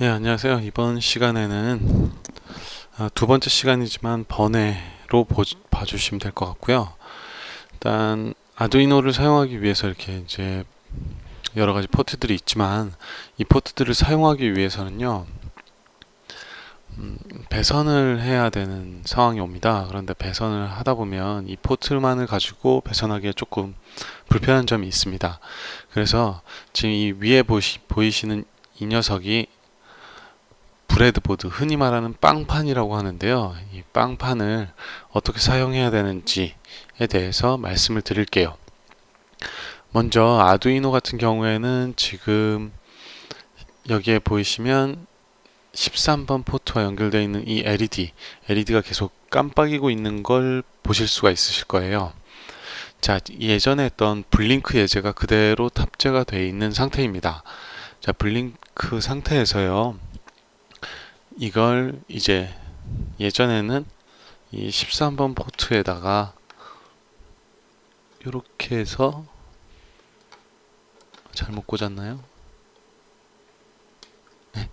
예, 안녕하세요. 이번 시간에는 아, 두 번째 시간이지만 번외로 보, 봐주시면 될 것 같고요. 일단 아두이노를 사용하기 위해서 이렇게 이제 여러 가지 포트들이 있지만 이 포트들을 사용하기 위해서는요. 음, 배선을 해야 되는 상황이 옵니다. 그런데 배선을 하다 보면 이 포트만을 가지고 배선하기에 조금 불편한 점이 있습니다. 그래서 지금 이 위에 보시, 보이시는 이 녀석이 브레드보드, 흔히 말하는 빵판이라고 하는데요. 이 빵판을 어떻게 사용해야 되는지에 대해서 말씀을 드릴게요. 먼저 아두이노 같은 경우에는 지금 여기에 보이시면 13번 포트와 연결되어 있는 이 LED, LED가 계속 깜빡이고 있는 걸 보실 수가 있으실 거예요. 자, 예전에 했던 블링크 예제가 그대로 탑재가 되어 있는 상태입니다. 자, 블링크 상태에서요. 이걸 이제 예전에는 이 13번 포트에다가 이렇게 해서 잘못 꽂았나요? 네.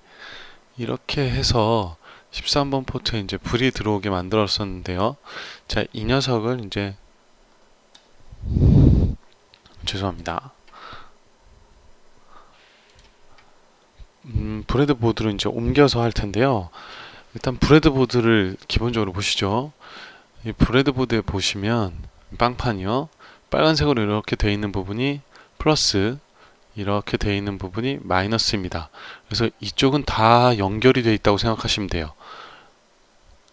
이렇게 해서 13번 포트에 이제 불이 들어오게 만들었었는데요. 자, 이 녀석을 이제 죄송합니다. 음, 브레드보드로 이제 옮겨서 할 텐데요. 일단 브레드보드를 기본적으로 보시죠. 이 브레드보드에 보시면 빵판이요. 빨간색으로 이렇게 되어 있는 부분이 플러스 이렇게 되어 있는 부분이 마이너스입니다. 그래서 이쪽은 다 연결이 되어 있다고 생각하시면 돼요.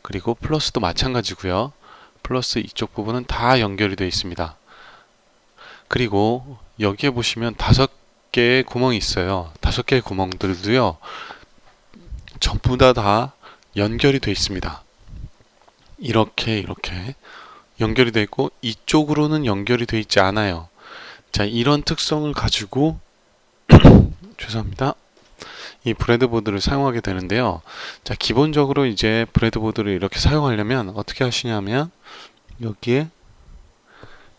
그리고 플러스도 마찬가지고요. 플러스 이쪽 부분은 다 연결이 되어 있습니다. 그리고 여기에 보시면 다섯 개의 구멍이 있어요. 다섯 개의 구멍들도요. 전부 다 다 연결이 되어 있습니다. 이렇게 이렇게 연결이 되어 있고 이쪽으로는 연결이 되어 있지 않아요. 자, 이런 특성을 가지고 죄송합니다. 이 브레드보드를 사용하게 되는데요. 자, 기본적으로 이제 브레드보드를 이렇게 사용하려면 어떻게 하시냐면 여기에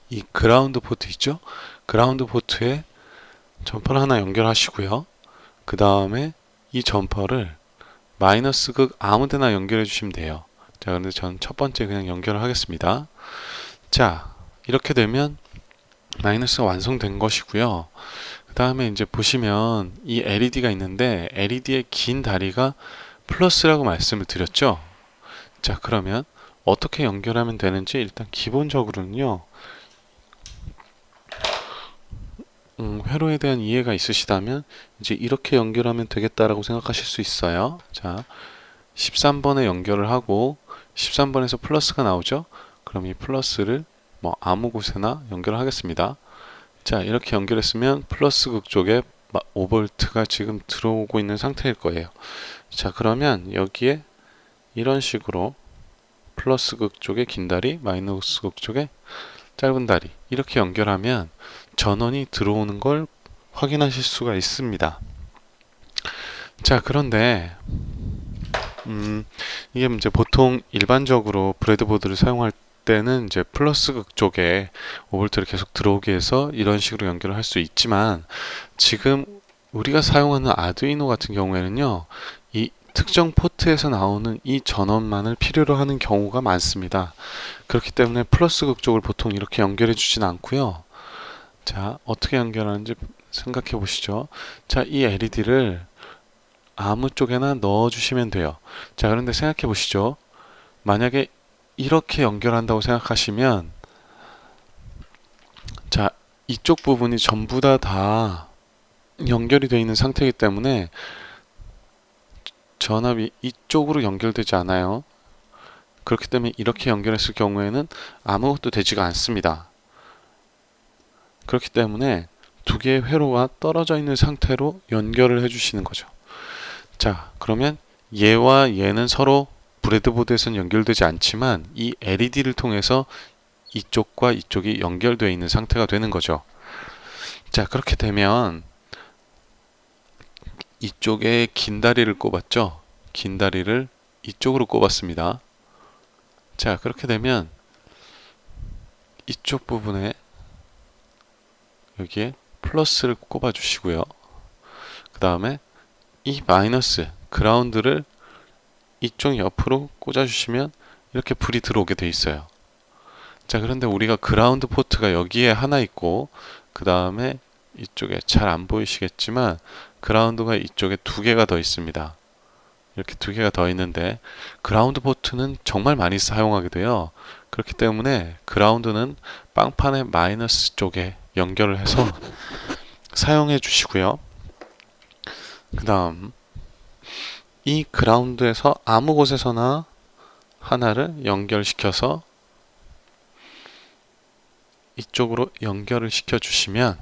이 그라운드 포트 있죠? 그라운드 포트에 점퍼를 하나 연결하시고요. 그 다음에 이 점퍼를 마이너스 극 아무 데나 연결해 주시면 돼요. 자, 그런데 저는 첫 번째 그냥 연결을 하겠습니다. 자, 이렇게 되면 마이너스가 완성된 것이고요. 그 다음에 이제 보시면 이 LED가 있는데 LED의 긴 다리가 플러스라고 말씀을 드렸죠. 자, 그러면 어떻게 연결하면 되는지 일단 기본적으로는요. 음, 회로에 대한 이해가 있으시다면 이제 이렇게 연결하면 되겠다라고 생각하실 수 있어요. 자, 13번에 연결을 하고 13번에서 플러스가 나오죠. 그럼 이 플러스를 뭐 아무 곳에나 연결을 하겠습니다. 자, 이렇게 연결했으면 플러스 극 쪽에 5볼트가 지금 들어오고 있는 상태일 거예요. 자, 그러면 여기에 이런 식으로 플러스 극 쪽에 긴 다리, 마이너스 극 쪽에 짧은 다리 이렇게 연결하면 전원이 들어오는 걸 확인하실 수가 있습니다. 자, 그런데 음, 이게 이제 보통 일반적으로 브레드보드를 사용할 때는 이제 플러스 극 쪽에 5볼트를 계속 들어오게 해서 이런 식으로 연결을 할 수 있지만 지금 우리가 사용하는 아두이노 같은 경우에는요. 이 특정 포트에서 나오는 이 전원만을 필요로 하는 경우가 많습니다. 그렇기 때문에 플러스 극 쪽을 보통 이렇게 연결해 주진 않고요. 자, 어떻게 연결하는지 생각해 보시죠. 자, 이 LED를 아무 쪽에나 넣어 주시면 돼요. 자, 그런데 생각해 보시죠. 만약에 이렇게 연결한다고 생각하시면 자, 이쪽 부분이 전부 다다 연결이 되어 있는 상태이기 때문에 전압이 이쪽으로 연결되지 않아요. 그렇기 때문에 이렇게 연결했을 경우에는 아무것도 되지가 않습니다. 그렇기 때문에 두 개의 회로가 떨어져 있는 상태로 연결을 해주시는 거죠. 자, 그러면 얘와 얘는 서로 브레드보드에서는 연결되지 않지만 이 LED를 통해서 이쪽과 이쪽이 연결되어 있는 상태가 되는 거죠. 자, 그렇게 되면 이쪽에 긴 다리를 꼽았죠. 긴 다리를 이쪽으로 꼽았습니다. 자, 그렇게 되면 이쪽 부분에 여기에 플러스를 꼽아 주시고요. 그 다음에 이 마이너스 그라운드를 이쪽 옆으로 꽂아 주시면 이렇게 불이 들어오게 돼 있어요. 자, 그런데 우리가 그라운드 포트가 여기에 하나 있고, 그 다음에 이쪽에 잘 안 보이시겠지만, 그라운드가 이쪽에 두 개가 더 있습니다. 이렇게 두 개가 더 있는데, 그라운드 포트는 정말 많이 사용하게 돼요. 그렇기 때문에 그라운드는 빵판의 마이너스 쪽에 연결을 해서 사용해 주시고요. 그 다음, 이 그라운드에서 아무 곳에서나 하나를 연결시켜서 이쪽으로 연결을 시켜 주시면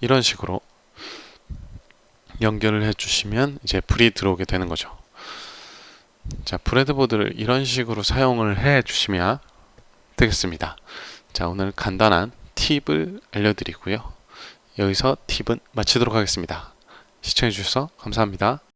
이런 식으로 연결을 해 주시면 이제 불이 들어오게 되는 거죠. 자, 브레드보드를 이런 식으로 사용을 해 주시면 되겠습니다. 자, 오늘 간단한 팁을 알려드리고요. 여기서 팁은 마치도록 하겠습니다. 시청해 주셔서 감사합니다.